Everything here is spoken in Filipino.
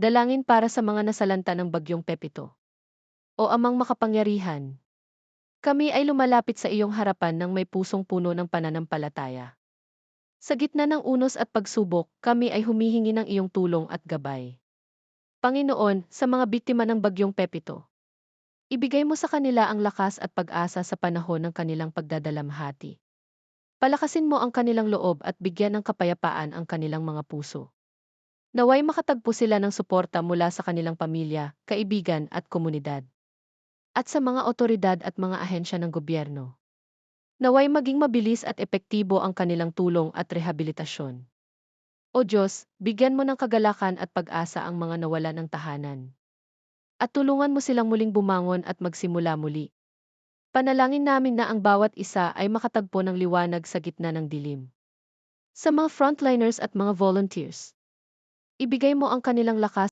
Dalangin para sa mga nasalanta ng bagyong Pepito. O amang makapangyarihan. Kami ay lumalapit sa iyong harapan ng may pusong puno ng pananampalataya. Sa gitna ng unos at pagsubok, kami ay humihingi ng iyong tulong at gabay. Panginoon, sa mga biktima ng bagyong Pepito, ibigay mo sa kanila ang lakas at pag-asa sa panahon ng kanilang pagdadalamhati. Palakasin mo ang kanilang loob at bigyan ng kapayapaan ang kanilang mga puso. Naway makatagpo sila ng suporta mula sa kanilang pamilya, kaibigan at komunidad. At sa mga otoridad at mga ahensya ng gobyerno. Naway maging mabilis at epektibo ang kanilang tulong at rehabilitasyon. O Diyos, bigyan mo ng kagalakan at pag-asa ang mga nawala ng tahanan. At tulungan mo silang muling bumangon at magsimula muli. Panalangin namin na ang bawat isa ay makatagpo ng liwanag sa gitna ng dilim. Sa mga frontliners at mga volunteers, ibigay mo ang kanilang lakas